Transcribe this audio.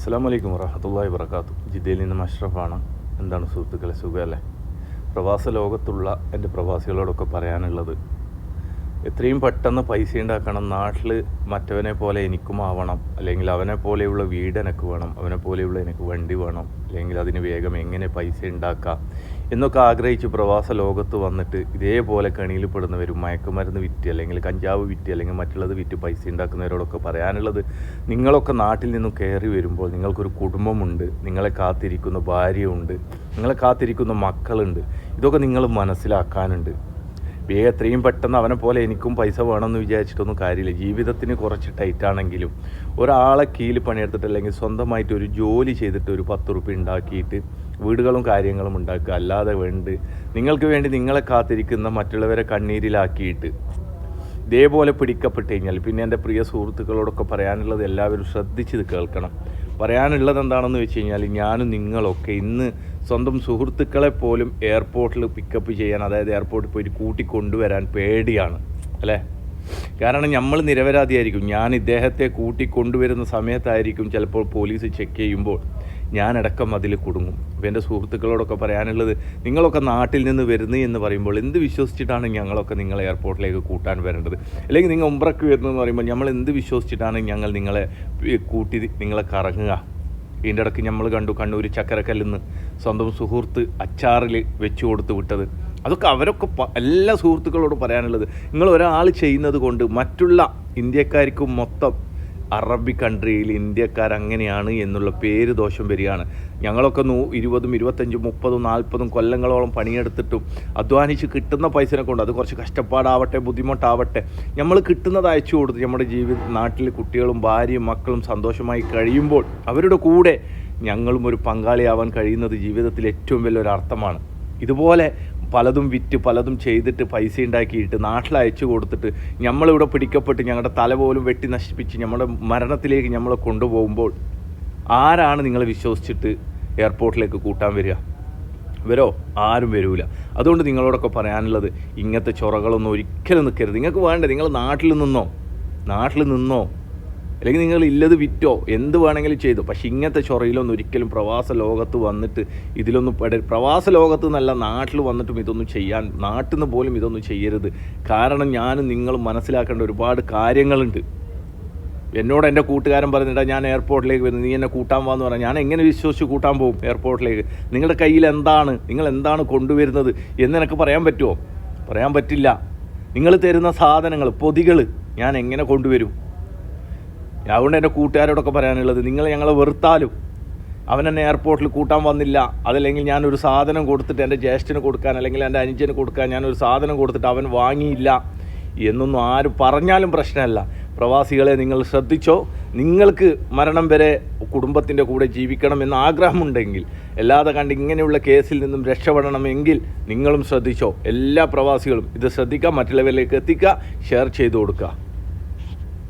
അസ്സാം വലൈക്കും വറഹമത്തല്ലാഹി വർക്കാത്തു ജിദ്ദയിൽ നിന്നും അഷ്റഫാണ്. എന്താണ് സുഹൃത്തുക്കളെ സുഖമല്ലേ? പ്രവാസ ലോകത്തുള്ള എന്റെ പ്രവാസികളോടൊക്കെ പറയാനുള്ളത് എത്രയും പെട്ടെന്ന് പൈസ ഉണ്ടാക്കണം നാട്ടിൽ മറ്റവനെ പോലെ എനിക്കും ആവണം അല്ലെങ്കിൽ അവനെ പോലെയുള്ള വീട് എനിക്ക് വേണം അവനെ പോലെയുള്ള എനിക്ക് വണ്ടി വേണം അല്ലെങ്കിൽ അതിന് വേഗം എങ്ങനെ പൈസ ഉണ്ടാക്കാം എന്നൊക്കെ ആഗ്രഹിച്ച് പ്രവാസ ലോകത്ത് വന്നിട്ട് ഇതേപോലെ കണിയിൽ പെടുന്നവരും മയക്കുമരുന്ന് വിറ്റ് അല്ലെങ്കിൽ കഞ്ചാവ് വിറ്റ് അല്ലെങ്കിൽ മറ്റുള്ളത് വിറ്റ് പൈസ ഉണ്ടാക്കുന്നവരോടൊക്കെ പറയാനുള്ളത് നിങ്ങളൊക്കെ നാട്ടിൽ നിന്നും കയറി വരുമ്പോൾ നിങ്ങൾക്കൊരു കുടുംബമുണ്ട് നിങ്ങളെ കാത്തിരിക്കുന്ന ഭാര്യയുണ്ട് നിങ്ങളെ കാത്തിരിക്കുന്ന മക്കളുണ്ട്. ഇതൊക്കെ നിങ്ങൾ മനസ്സിലാക്കാനുണ്ട്. വേഗം എത്രയും പെട്ടെന്ന് അവനെ പോലെ എനിക്കും പൈസ വേണമെന്ന് വിചാരിച്ചിട്ടൊന്നും കാര്യമില്ല. ജീവിതത്തിന് കുറച്ച് ടൈറ്റാണെങ്കിലും ഒരാളെ കീഴിൽ പണിയെടുത്തിട്ട് അല്ലെങ്കിൽ സ്വന്തമായിട്ട് ഒരു ജോലി ചെയ്തിട്ട് ഒരു പത്ത് റുപ്യ ഉണ്ടാക്കിയിട്ട് വീടുകളും കാര്യങ്ങളും ഉണ്ടാക്കുക. അല്ലാതെ വേണ്ടി. നിങ്ങൾക്ക് വേണ്ടി നിങ്ങളെ കാത്തിരിക്കുന്ന മറ്റുള്ളവരെ കണ്ണീരിലാക്കിയിട്ട് ഇതേപോലെ പിടിക്കപ്പെട്ട് കഴിഞ്ഞാൽ പിന്നെ എന്റെ പ്രിയ സുഹൃത്തുക്കളോടൊക്കെ പറയാനുള്ളത് എല്ലാവരും ശ്രദ്ധിച്ച് കേൾക്കണം. പറയാനുള്ളത് എന്താണെന്ന് വെച്ച് കഴിഞ്ഞാൽ ഞാനും നിങ്ങളൊക്കെ ഇന്ന് സ്വന്തം സുഹൃത്തുക്കളെ പോലും എയർപോർട്ടിൽ പിക്കപ്പ് ചെയ്യാൻ അതായത് എയർപോർട്ടിൽ പോയിട്ട് കൂട്ടിക്കൊണ്ടുവരാൻ പേടിയാണ്. അല്ലേ? കാരണം നമ്മൾ നിരപരാധിയായിരിക്കും. ഞാൻ ഇദ്ദേഹത്തെ കൂട്ടിക്കൊണ്ടുവരുന്ന സമയത്തായിരിക്കും ചിലപ്പോൾ പോലീസ് ചെക്ക് ചെയ്യുമ്പോൾ. ഞാനടക്കം അതിൽ കുടുങ്ങും. അപ്പോൾ എന്റെ സുഹൃത്തുക്കളോടൊക്കെ പറയാനുള്ളത് നിങ്ങളൊക്കെ നാട്ടിൽ നിന്ന് വരുന്നു എന്ന് പറയുമ്പോൾ എന്ത് വിശ്വസിച്ചിട്ടാണ് ഞങ്ങളൊക്കെ നിങ്ങളെ എയർപോർട്ടിലേക്ക് കൂട്ടാൻ വരേണ്ടത്? അല്ലെങ്കിൽ നിങ്ങൾ ഉമ്പ്രക്ക് വരുന്നതെന്ന് പറയുമ്പോൾ നമ്മൾ എന്ത് വിശ്വസിച്ചിട്ടാണ് ഞങ്ങൾ നിങ്ങളെ കൂട്ടി നിങ്ങളെ കറങ്ങുക? ഇതിന്റെ ഇടയ്ക്ക് നമ്മൾ കണ്ടു കണ്ണൂർ ചക്കരക്കല്ലിൽ നിന്ന് സ്വന്തം സുഹൃത്ത് അച്ചാറിൽ വെച്ചു കൊടുത്ത് വിട്ടത്. അതൊക്കെ അവരൊക്കെ എല്ലാ സുഹൃത്തുക്കളോടും പറയാനുള്ളത് നിങ്ങൾ ഒരാൾ ചെയ്യുന്നത് കൊണ്ട് മറ്റുള്ള ഇന്ത്യക്കാർക്കും മൊത്തം അറബി കൺട്രിയിൽ ഇന്ത്യക്കാർ അങ്ങനെയാണ് എന്നുള്ള പേര് ദോഷം വരികയാണ്. ഞങ്ങളൊക്കെ നൂ ഇരുപതും ഇരുപത്തഞ്ചും മുപ്പതും നാൽപ്പതും കൊല്ലങ്ങളോളം പണിയെടുത്തിട്ടും അധ്വാനിച്ച് കിട്ടുന്ന പൈസനെ കൊണ്ട് അത് കുറച്ച് കഷ്ടപ്പാടാവട്ടെ ബുദ്ധിമുട്ടാവട്ടെ. നമ്മൾ കിട്ടുന്നത് അയച്ചു കൊടുത്ത് നമ്മുടെ ജീവിത നാട്ടിൽ കുട്ടികളും ഭാര്യയും മക്കളും സന്തോഷമായി കഴിയുമ്പോൾ അവരുടെ കൂടെ ഞങ്ങളും ഒരു പങ്കാളിയാവാൻ കഴിയുന്നത് ജീവിതത്തിൽ ഏറ്റവും വലിയൊരു അർത്ഥമാണ്. ഇതുപോലെ പലതും വിറ്റ് പലതും ചെയ്തിട്ട് പൈസ ഉണ്ടാക്കിയിട്ട് നാട്ടിൽ അയച്ചു കൊടുത്തിട്ട് നമ്മളിവിടെ പിടിക്കപ്പെട്ട് ഞങ്ങളുടെ തല പോലും വെട്ടി നശിപ്പിച്ച് നമ്മുടെ മരണത്തിലേക്ക് നമ്മളെ കൊണ്ടുപോകുമ്പോൾ ആരാണ് നിങ്ങളെ വിശ്വസിച്ചിട്ട് എയർപോർട്ടിലേക്ക് കൂട്ടാൻ വരിക? വരോ? ആരും വരൂല. അതുകൊണ്ട് നിങ്ങളോടൊക്കെ പറയാനുള്ളത് ഇങ്ങനത്തെ ചൊറകളൊന്നും ഒരിക്കലും നിൽക്കരുത്. നിങ്ങൾക്ക് വേണ്ടേ? നിങ്ങൾ നാട്ടിൽ നിന്നോ? നാട്ടിൽ നിന്നോ? അല്ലെങ്കിൽ നിങ്ങൾ ഇല്ലത് വിറ്റോ എന്ത് വേണമെങ്കിലും ചെയ്തു. പക്ഷെ ഇങ്ങനത്തെ ചൊറയിലൊന്നും ഒരിക്കലും പ്രവാസ ലോകത്ത് വന്നിട്ട് ഇതിലൊന്നും പെട പ്രവാസ ലോകത്ത് നിന്നല്ല നാട്ടിൽ വന്നിട്ടും ഇതൊന്നും ചെയ്യാൻ നാട്ടിൽ നിന്ന് പോലും ഇതൊന്നും ചെയ്യരുത്. കാരണം ഞാനും നിങ്ങളും മനസ്സിലാക്കേണ്ട ഒരുപാട് കാര്യങ്ങളുണ്ട്. എന്നോട് എന്റെ കൂട്ടുകാരൻ പറഞ്ഞിട്ട് ഞാൻ എയർപോർട്ടിലേക്ക് വരുന്നു നീ എന്നെ കൂട്ടാൻ വാന്ന് പറഞ്ഞു ഞാൻ എങ്ങനെ വിശ്വസിച്ച് കൂട്ടാൻ പോകും എയർപോർട്ടിലേക്ക്? നിങ്ങളുടെ കയ്യിൽ എന്താണ്? നിങ്ങൾ എന്താണ് കൊണ്ടുവരുന്നത് എന്ന് എനിക്ക് പറയാൻ പറ്റുമോ? പറയാൻ പറ്റില്ല. നിങ്ങൾ തരുന്ന സാധനങ്ങൾ പൊതികൾ ഞാൻ എങ്ങനെ കൊണ്ടുവരും? അതുകൊണ്ട് എന്റെ കൂട്ടുകാരോടൊക്കെ പറയാനുള്ളത് നിങ്ങൾ ഞങ്ങളെ വെറുത്താലും അവൻ എന്നെ എയർപോർട്ടിൽ കൂട്ടാൻ വന്നില്ല. അതല്ലെങ്കിൽ ഞാനൊരു സാധനം കൊടുത്തിട്ട് എന്റെ ജ്യേഷ്ഠന് കൊടുക്കാൻ അല്ലെങ്കിൽ എന്റെ അനുജന് കൊടുക്കാൻ ഞാനൊരു സാധനം കൊടുത്തിട്ട് അവൻ വാങ്ങിയില്ല എന്നൊന്നും ആരും പറഞ്ഞാലും പ്രശ്നമല്ല. പ്രവാസികളെ നിങ്ങൾ ശ്രദ്ധിച്ചോ. നിങ്ങൾക്ക് മരണം വരെ കുടുംബത്തിന്റെ കൂടെ ജീവിക്കണം എന്ന ആഗ്രഹമുണ്ടെങ്കിൽ അല്ലാതെ കണ്ട് ഇങ്ങനെയുള്ള കേസിൽ നിന്നും രക്ഷപ്പെടണമെങ്കിൽ നിങ്ങളും ശ്രദ്ധിച്ചോ. എല്ലാ പ്രവാസികളും ഇത് ശ്രദ്ധിക്കുക മറ്റുള്ളവരിലേക്ക് എത്തിക്കുക ഷെയർ ചെയ്തു കൊടുക്കുക.